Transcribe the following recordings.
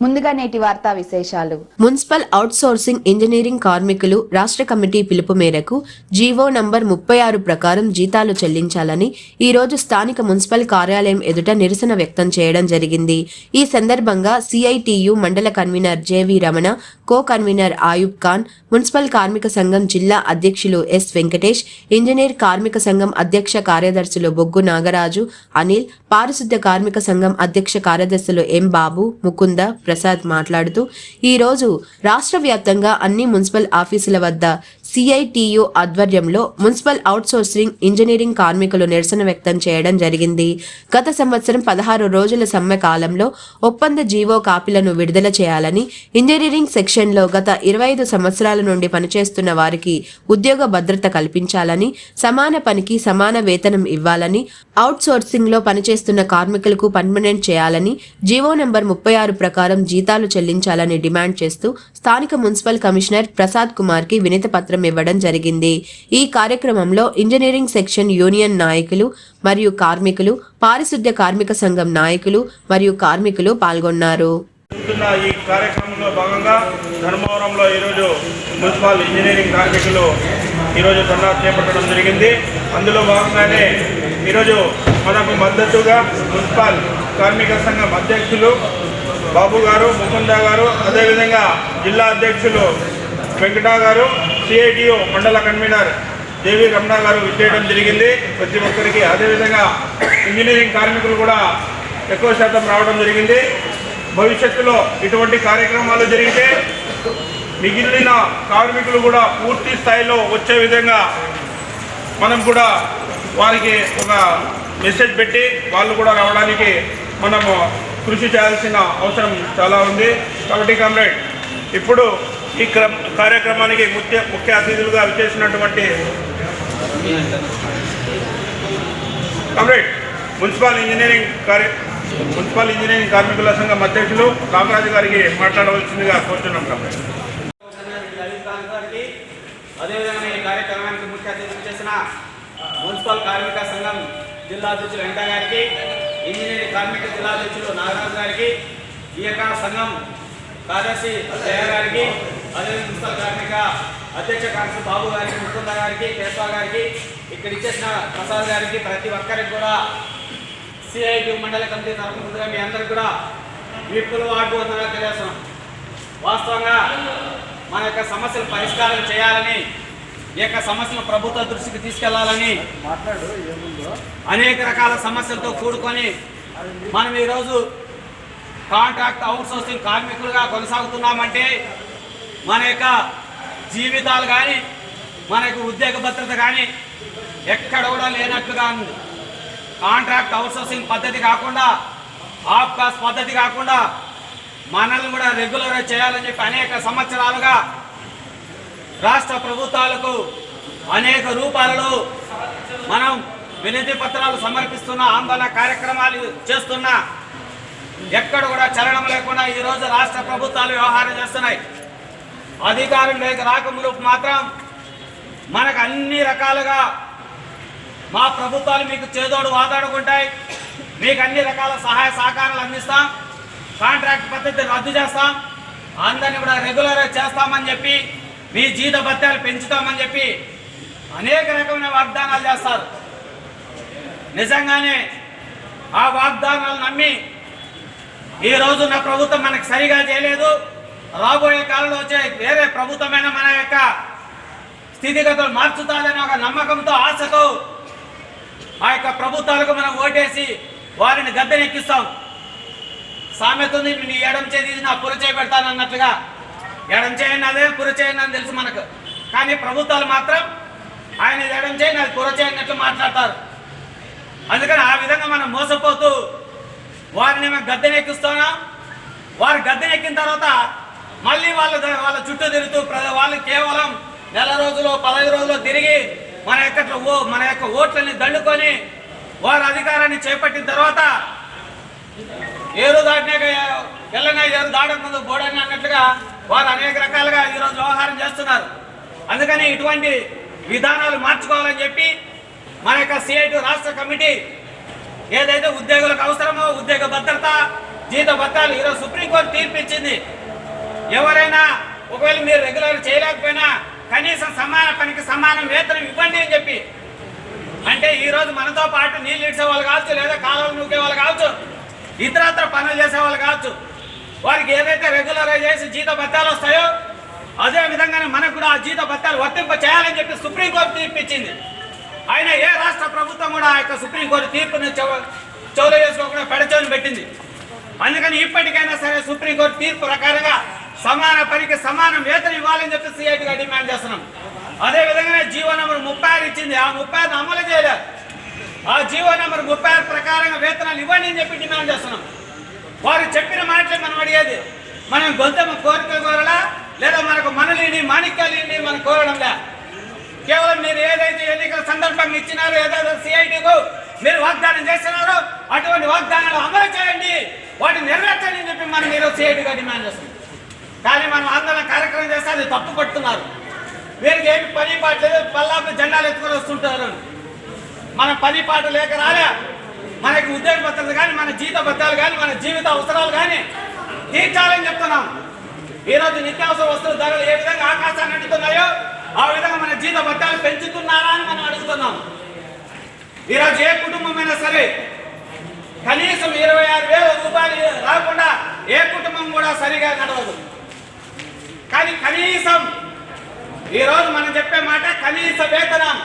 ముందుగా నేటి వార్తా విశేషాలు. మున్సిపల్ అవుట్సోర్సింగ్ ఇంజనీరింగ్ కార్మికులు రాష్ట్ర కమిటీ పిలుపు మేరకు జీవో నంబర్ ముప్పై ఆరు ప్రకారం జీతాలు చెల్లించాలని ఈ రోజు స్థానిక మున్సిపల్ కార్యాలయం ఎదుట నిరసన వ్యక్తం చేయడం జరిగింది. ఈ సందర్భంగా CITU mandal convener JV Ramana co convener Ayub Khan municipal కార్మిక సంఘం జిల్లా అధ్యక్షులు ఎస్ వెంకటేష్ ఇంజనీర్ కార్మిక సంఘం అధ్యక్ష కార్యదర్శులు బొగ్గు నాగరాజు అనిల్ పారిశుద్ధ్య కార్మిక సంఘం అధ్యక్ష కార్యదర్శులు ఎం బాబు ముకుంద ప్రసాద్ మాట్లాడుతూ ఈ రోజు రాష్ట్ర వ్యాప్తంగా అన్ని మున్సిపల్ ఆఫీసుల వద్ద సిఐటియు ఆధ్వర్యంలో మున్సిపల్ అవుట్సోర్సింగ్ ఇంజనీరింగ్ కార్మికులు నిరసన వ్యక్తం చేయడం జరిగింది. గత సంవత్సరం పదహారు రోజుల సమ్మె కాలంలో ఒప్పంద జీవో కాపీలను విడుదల చేయాలని ఇంజనీరింగ్ సెక్షన్లో గత ఇరవై ఐదు సంవత్సరాల నుండి పనిచేస్తున్న వారికి ఉద్యోగ భద్రత కల్పించాలని సమాన పనికి సమాన వేతనం ఇవ్వాలని అవుట్సోర్సింగ్లో పనిచేస్తున్న కార్మికులకు పర్మనెంట్ చేయాలని జీవో నంబర్ ముప్పై ఆరు ప్రకారం జీతాలు చెల్లించాలని డిమాండ్ చేస్తూ స్థానిక మున్సిపల్ కమిషనర్ ప్రసాద్ కుమార్కి వినతి పత్రం ఇవ్వడం జరిగింది. ఈ కార్యక్రమంలో ఇంజనీరింగ్ సెక్షన్ యూనియన్ నాయకులు మరియు కార్మికులు పారిశుద్ధ్య కార్మిక సంఘం నాయకులు మరియు కార్మికులు పాల్గొన్నారు. ఈ కార్యక్రమంలో భాగంగా ధర్మవరంలో ఈరోజు మున్సిపల్ ఇంజనీరింగ్ కార్మికులు ఈరోజు ధర్నా చేపట్టడం జరిగింది. అందులో భాగంగానే ఈరోజు మనకు మద్దతుగా మున్సిపల్ కార్మిక సంఘం అధ్యక్షులు బాబు గారు ముకుంద గారు అదేవిధంగా జిల్లా అధ్యక్షులు వెంకట గారు సిఐటియు మండల కన్వీనర్ దేవి రమణ గారు విచ్చేయడం జరిగింది. ప్రతి ఒక్కరికి అదేవిధంగా ఇంజనీరింగ్ కార్మికులు కూడా ఎక్కువ శాతం రావడం జరిగింది. భవిష్యత్తులో ఇటువంటి కార్యక్రమాలు జరిగితే మిగిలిన కార్మికులు కూడా పూర్తి స్థాయిలో వచ్చే విధంగా మనం కూడా వారికి ఒక మెసేజ్ పెట్టి వాళ్ళు కూడా రావడానికి మనము కృషి చేయాల్సిన అవసరం చాలా ఉంది. కాబట్టి కామ్రేడ్ ఇప్పుడు ఈ క్రమ కార్యక్రమానికి ముఖ్య ముఖ్య అతిథులుగా విచ్చేసినటువంటి కామ్రేడ్ మున్సిపల్ ఇంజనీరింగ్ కార్య మున్సిపల్ ఇంజనీరింగ్ కార్మికుల సంఘం అధ్యక్షులు కామరాజు గారికి మాట్లాడవలసిందిగా కోరుతున్నాం కామ్రేడ్. గారికి అదేవిధంగా ఈ కార్యక్రమానికి ముఖ్య అతిథులు చేసిన మున్సిపల్ కార్మిక సంఘం జిల్లా అధ్యక్షులు వెంకట గారికి ఇంజనీరింగ్ కార్మిక జిల్లా అధ్యక్షులు నాగరాజు గారికి ఈ యొక్క సంఘం కార్యదర్శి జయ గారికి అదేవిధంగా మున్సిపల్ కార్మిక అధ్యక్ష కార్యదర్శి బాబు గారికి ముకుంద గారికి కేశవ గారికి ఇక్కడ ఇచ్చేసిన ప్రసాద్ గారికి ప్రతి ఒక్కరికి కూడా సిఐటి మండల కమిటీ తరఫు ముందుగా మీ అందరికి కూడా వీపులు వాడు వందనాలు తెలియజేస్తున్నాం. వాస్తవంగా మన యొక్క సమస్యలు పరిష్కారం చేయాలని ఈ యొక్క సమస్యలు ప్రభుత్వ దృష్టికి తీసుకెళ్ళాలని అనేక రకాల సమస్యలతో కూడుకొని మనం ఈరోజు కాంట్రాక్ట్ అవుట్సోర్సింగ్ కార్మికులుగా కొనసాగుతున్నామంటే మన యొక్క జీవితాలు కానీ మన యొక్క ఉద్యోగ భద్రత కానీ ఎక్కడ కూడా లేనట్లుగా ఉంది. కాంట్రాక్ట్ అవుట్సోర్సింగ్ పద్ధతి కాకుండా ఆఫ్ కాస్ట్ పద్ధతి కాకుండా మనల్ని కూడా రెగ్యులర్ చేయాలని చెప్పి అనేక సంవత్సరాలుగా రాష్ట్ర ప్రభుత్వాలకు అనేక రూపాలలో మనం వినతి పత్రాలు సమర్పిస్తున్న ఆందోళన కార్యక్రమాలు చేస్తున్నా ఎక్కడ కూడా చలనం లేకుండా ఈరోజు రాష్ట్ర ప్రభుత్వాలు వ్యవహారం చేస్తున్నాయి. అధికారం లేక రాకములు మాత్రం మనకు అన్ని రకాలుగా మా ప్రభుత్వాలు మీకు చేదోడు వాదాడుకుంటాయి. మీకు అన్ని రకాల సహాయ సహకారాలు అందిస్తాం. కాంట్రాక్ట్ పద్ధతి రద్దు చేస్తాం. అందరిని కూడా రెగ్యులర్ చేస్తామని చెప్పి మీ జీత భత్యాలు పెంచుతామని చెప్పి అనేక రకమైన వాగ్దానాలు చేస్తారు. నిజంగానే ఆ వాగ్దానాలు నమ్మి ఈ రోజు నా ప్రభుత్వం మనకు సరిగా చేయలేదు. రాబోయే కాలంలో వచ్చే వేరే ప్రభుత్వమైన మన యొక్క స్థితిగతులు మార్చుతాదని ఒక నమ్మకంతో ఆశతో ఆ యొక్క ప్రభుత్వాలకు మనం ఓటేసి వారిని గద్దెనెక్కిస్తాం సామెతుంది నీ ఎడం చేతి నా పురి చేయబెడతాను అన్నట్లుగా ఎడం చేయండి అదే పురి చేయండి అని తెలుసు మనకు. కానీ ప్రభుత్వాలు మాత్రం ఆయన ఇది ఎడం చేయండి అది పుర చేయనట్లు మాట్లాడతారు. అందుకని ఆ విధంగా మనం మోసపోతూ వారిని మేము గద్దెనెక్కిస్తున్నాం వారు గద్దెనెక్కిన తర్వాత మళ్ళీ వాళ్ళు వాళ్ళ చుట్టూ తిరుగుతూ ప్ర- వాళ్ళు కేవలం నెల రోజులు పదహైదు రోజులు తిరిగి మన యొక్క ఓ మన యొక్క ఓట్లని దండుకొని వారు అధికారాన్ని చేపట్టిన తర్వాత ఏరు దాటినాక ఎల్లన ఏరు దాటక ముందు బోడని అన్నట్లుగా వారు అనేక రకాలుగా ఈరోజు వ్యవహారం చేస్తున్నారు. అందుకని ఇటువంటి విధానాలు మార్చుకోవాలని చెప్పి మన యొక్క సిఐటి రాష్ట్ర కమిటీ ఏదైతే ఉద్యోగులకు అవసరమో ఉద్యోగ భద్రత జీత భత్తాలు ఈరోజు సుప్రీంకోర్టు తీర్పు ఇచ్చింది ఎవరైనా ఒకవేళ మీరు రెగ్యులర్ చేయలేకపోయినా కనీసం సమాన పనికి సమానం వేతనం ఇవ్వండి అని చెప్పి. అంటే ఈరోజు మనతో పాటు నీళ్ళు ఇచ్చే వాళ్ళు కావచ్చు లేదా కాలువలు నూకే వాళ్ళు కావచ్చు ఇతరత్ర పనులు చేసే వాళ్ళు కావచ్చు. వారికి ఏదైతే రెగ్యులర్ చేసి జీత భత్యాలు వస్తాయో అదే విధంగానే మనకు కూడా ఆ జీత భత్యాలు వర్తింప చేయాలని చెప్పి సుప్రీంకోర్టు తీర్పిచ్చింది. ఆయన ఏ రాష్ట్ర ప్రభుత్వం కూడా ఆ యొక్క సుప్రీంకోర్టు తీర్పుని చెవ చెవులు చేసుకోకుండా పెడచోని పెట్టింది. అందుకని ఇప్పటికైనా సరే సుప్రీంకోర్టు తీర్పు ప్రకారంగా సమాన పనికి సమానం వేతనం ఇవ్వాలని చెప్పి సిఐటిగా డిమాండ్ చేస్తున్నాం. అదే విధంగా జీవో నెంబర్ ముప్పై ఆరు ఇచ్చింది. ఆ ముప్పై ఆరు అమలు చేయలేదు. ఆ జీవో నెంబర్ ముప్పై ఆరు ప్రకారంగా వేతనాలు ఇవ్వండి అని చెప్పి డిమాండ్ చేస్తున్నాం. వారు చెప్పిన మాటలే మనం అడిగేది. మనం గొంతెమ్మ కోరిక కోరలా? లేదా మనకు మనలిని మాణిక్యాలు మనం కోరడంలా? కేవలం మీరు ఏదైతే ఎన్నికల సందర్భంగా ఇచ్చినారో ఏదైతే సిఐటికు మీరు వాగ్దానం చేస్తున్నారో అటువంటి వాగ్దానాలు అమలు చేయండి. వాటిని నెరవేర్చండి అని చెప్పి మనం మీరు సిఐటిగా డిమాండ్ చేస్తున్నాం. కానీ మనం ఆందోళన కార్యక్రమం చేస్తే అది తప్పు పడుతున్నారు వీరికి ఏమి పని పాట లేదు పల్లాపు జెండాలు ఎత్తుకొని వస్తుంటారు. మన పని పాట లేక రాలే. మనకి ఉద్యోగ భద్రత కానీ మన జీత భద్రాలు కానీ మన జీవిత అవసరాలు కానీ తీర్చాలని చెప్తున్నాం. ఈరోజు నిత్యావసర వస్తువుల ధరలు ఏ విధంగా ఆకాశాన్ని అంటున్నాయో ఆ విధంగా మన జీత భత్యాలు పెంచుతున్నారా అని మనం అడుగుతున్నాం. ఈరోజు ఏ కుటుంబమైనా సరే కనీసం ఇరవై ఆరు వేల రూపాయలు రాకుండా ఏ కుటుంబం కూడా సరిగా నడవదు. కానీ కనీసం ఈరోజు మనం చెప్పే మాట కనీస వేతనం.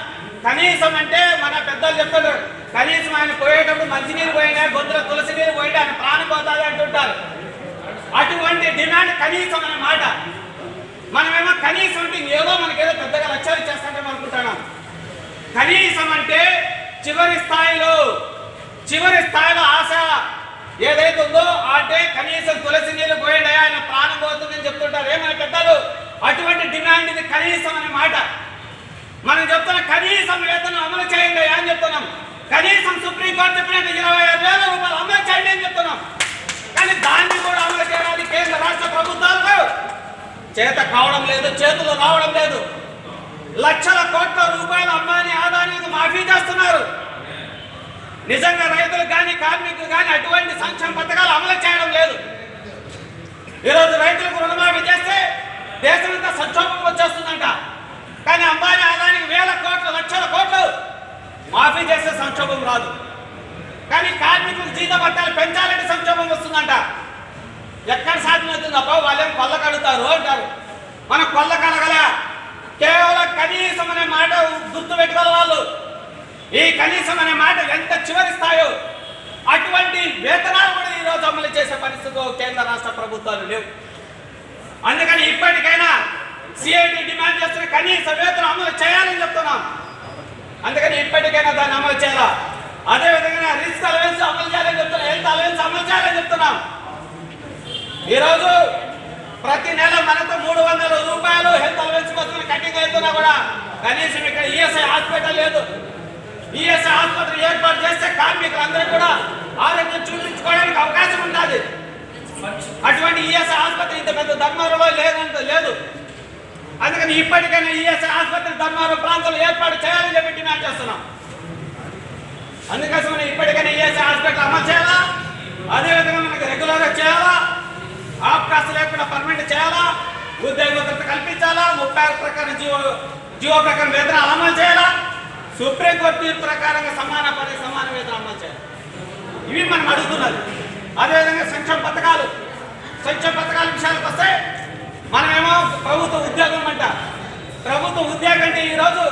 కనీసం అంటే మన పెద్దలు చెప్తున్నారు కనీసం ఆయన పోయేటప్పుడు మంచినీరు పోయినా గొంతులో తులసి నీరు పోయినా ఆయన ప్రాణం పోతాది అంటుంటారు. అటువంటి డిమాండ్ కనీసం అనే మాట. మనమేమో కనీసం అంటే ఏదో మనకేదో పెద్దగా లక్ష్యాలు చేస్తామని అనుకుంటున్నాం కనీసం అంటే చివరి స్థాయిలో చివరి స్థాయిలో ఆశ ఏదైతే ఉందో అంటే కనీసం తులసి నీళ్ళు పోయండి ఆయన ప్రాణం పోతుందని చెప్తుంటారు. ఏమైనా పెద్దలు? అటువంటి డిమాండ్ ఇది కనీసం అనే మాట. మనం చెప్తున్న కనీసం వేతనం అమలు చేయండి అని చెప్తున్నాం. కనీసం సుప్రీంకోర్టు చెప్పినట్టు ఇరవై ఐదు వేల రూపాయలు అమలు చేయండి అని చెప్తున్నాం. కానీ దాన్ని కూడా అమలు చేయడానికి కేంద్ర రాష్ట్ర ప్రభుత్వాలు చేత కావడం లేదు చేతులు రావడం లేదు. లక్షల కోట్ల రూపాయలు అమ్మాని ఆదానికి మాఫీ చేస్తున్నారు. నిజంగా రైతులు కానీ కార్మికులు కానీ అటువంటి సంక్షేమ పథకాలు అమలు చేయడం లేదు. ఈరోజు రైతులకు రుణమాఫీ చేస్తే దేశమంతా సంక్షోభం వచ్చేస్తుందంట. కానీ అంబానీ ఆదానికి వేల కోట్లు లక్షల కోట్లు మాఫీ చేస్తే సంక్షోభం రాదు. కానీ కార్మికులకు జీత భత్యాలు పెంచాలంటే సంక్షోభం వస్తుందంట ఎక్కడ సాధ్యమవుతుంది అబ్బా వాళ్ళేం కొల్ల కడుగుతారు అంటారు మన కొల్ల కడగల కేవలం కనీసం అనే మాట గుర్తు పెట్టుకోవాలి వాళ్ళు ఈ కనీసం అనే మాట ఎంత చివరి స్థాయో అటువంటి వేతనాలు కూడా ఈ రోజు అమలు చేసే పరిస్థితిలో కేంద్ర రాష్ట్ర ప్రభుత్వాలు లేవు. అందుకని ఇప్పటికైనా సిఐటి డిమాండ్ చేస్తున్న కనీస వేతనం అమలు చేయాలని చెప్తున్నాం. అందుకని ఇప్పటికైనా దాన్ని అమలు చేయాలా? అదే విధంగా రిస్క్ అలవెన్స్ అమలు చేయాలని చెప్తున్నాం హెల్త్ అలవెన్స్ అమలు చేయాలని చెప్తున్నాం. ఈరోజు ప్రతి నెల మనకు మూడు వందల రూపాయలు హెల్త్ అలవెన్స్ కోసం కటింగ్ అవుతున్నా కూడా కనీసం ఇక్కడ ఈఎస్ఐ హాస్పిటల్ లేదు. ఈఎస్ఐ ఆసుపత్రి ఏర్పాటు చేస్తే కార్మికులందరూ కూడా ఆరోగ్యం చూపించుకోవడానికి అవకాశం ఉంటుంది అటువంటి ఈఎస్ఐ ఆసుపత్రి ఇంత పెద్ద ధర్మారంలో లేదంట లేదు. అందుకని ఇప్పటికైనా ఈఎస్ఐ ఆసుపత్రి ధర్మారం ప్రాంతంలో ఏర్పాటు చేయాలని చెప్పి డిమాండ్ చేస్తున్నాం. అందుకోసం ఇప్పటికైనా ఈఎస్ఐ హాస్పిటల్ అమలు చేయాలా? అదేవిధంగా మనకి రెగ్యులర్గా చేయాలా? పర్మనెంట్ చేయాలా? ఉద్యోగ భద్రత కల్పించాలా? ముప్పై ఆరు ప్రకారం జీవో జీవో ప్రకారం వేతనాలు అమలు చేయాలా? సుప్రీంకోర్టు తీర్పు ప్రకారంగా సమాన పని సమాన వేతనం అమలు చేయాలి. ఇవి మనం అడుగుతున్నది. అదేవిధంగా సంక్షేమ పథకాలు. సంక్షేమ పథకాల విషయానికి వస్తే మనమేమో ప్రభుత్వ ఉద్యోగం అంట. ప్రభుత్వ ఉద్యోగం అంటే ఈరోజు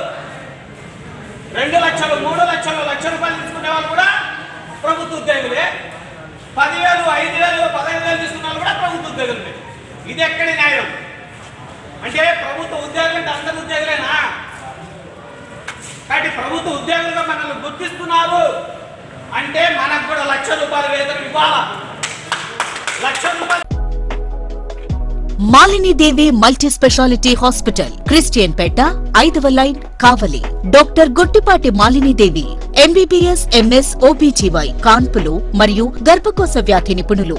రెండు లక్షలు మూడు లక్షలు లక్ష రూపాయలు తీసుకునే వాళ్ళు కూడా ప్రభుత్వ ఉద్యోగులే. పదివేలు ఐదు వేలు పదహైదు వేలు తీసుకున్న వాళ్ళు కూడా ప్రభుత్వ ఉద్యోగులే. ఇది ఎక్కడి న్యాయం? అంటే ప్రభుత్వ ఉద్యోగులు అంటే అందరు ఉద్యోగులేనా? కాబట్టి ప్రభుత్వ ఉద్యోగులుగా మనల్ని గుర్తిస్తున్నారు అంటే మనకు కూడా లక్ష రూపాయల వేతనం ఇవ్వాలా? లక్ష రూపాయలు Malini Devi multi speciality hospital Christian Peta ఐదవ line Kavali. Doctor Gottipati Malini Devi MBBS MS OBGY కాన్పులు మరియు గర్భకోశ వ్యాధి నిపుణులు.